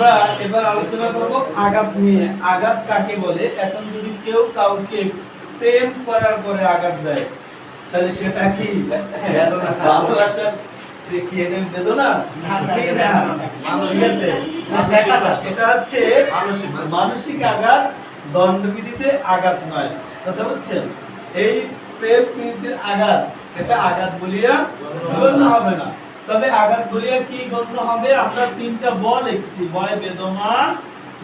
আমরা এবার আলোচনা করব আঘাত নিয়ে। আঘাত কাকে বলে? এখন যদি কেউ কাউকে প্রেম করার পরে আঘাত দেয় তাহলে সেটা কি? ভালোবাসার যে কি এটা বেদনা? ঠিক না? ঠিক আছে? এটা হচ্ছে মানসিক। আঘাত দণ্ডবিধিতে আঘাত নয়। কথা বুঝছেন? এই প্রেম প্রীতির আঘাত এটা আঘাত বলিয়া হবে না। তবে আঘাত বলিয়া কি গণ্য হবে? আমরা তিনটা বয় লিখছি বয় বেদনা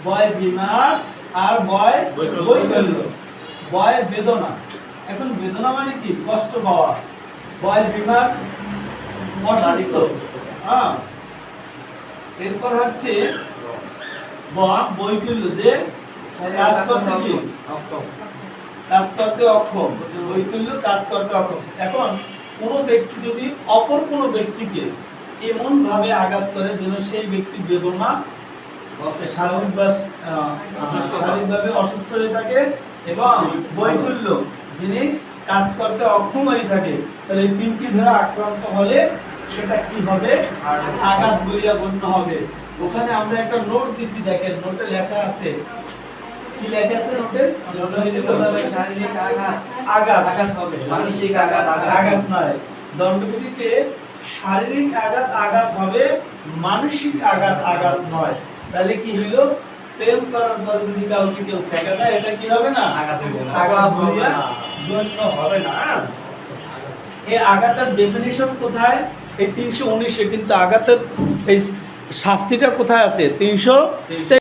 বয় বিমার আর বয়। বৈকল্য। বয় বেদনা। এখন বেদনা মানে কি? কষ্ট পাওয়া। বয় বিমার অসুস্থ। হ্যাঁ। এরপর হচ্ছে ব- বৈকল্য যে কাজ করতে কি? কাজ করতে অক্ষম। বৈকল্য কাজ করতে অক্ষম। এখন কোন ব্যক্তি যদি অপর কোনো ব্যক্তিকে এমন ভাবে আঘাত করে যেন সেই ব্যক্তি বেদনা শারীরিক বা শারীরিকভাবে অসুস্থ হয়ে থাকে এবং বৈকল্য যিনি কাজ করতে অক্ষম হয়ে থাকে তাহলে এই তিনটি ধারা আক্রান্ত হলে সেটা কি হবে? আঘাত বলিয়া গণ্য হবে। ওখানে আমরা একটা নোট দিছি দেখেন নোটে লেখা আছে কি লেখা আছে হয়েছে শারীরিক আঘাত আঘাত আঘাত হবে। মানসিক আঘাত আঘাত। নয়। দণ্ডবিধিতে শারীরিক আঘাত আঘাত হবে মানসিক আঘাত আঘাত নয়। তাহলে কি হইল? প্রেম করার পরে যদি কাউকে কেউ সেকা দেয় এটা কি হবে না? আঘাত হইবে না। আঘাত গণ্য হবে না। এই আঘাতের ডেফিনিশন কোথায়? এই তিনশো উনিশে কিন্তু আঘাতের এই শাস্তিটা কোথায় আছে? তিনশো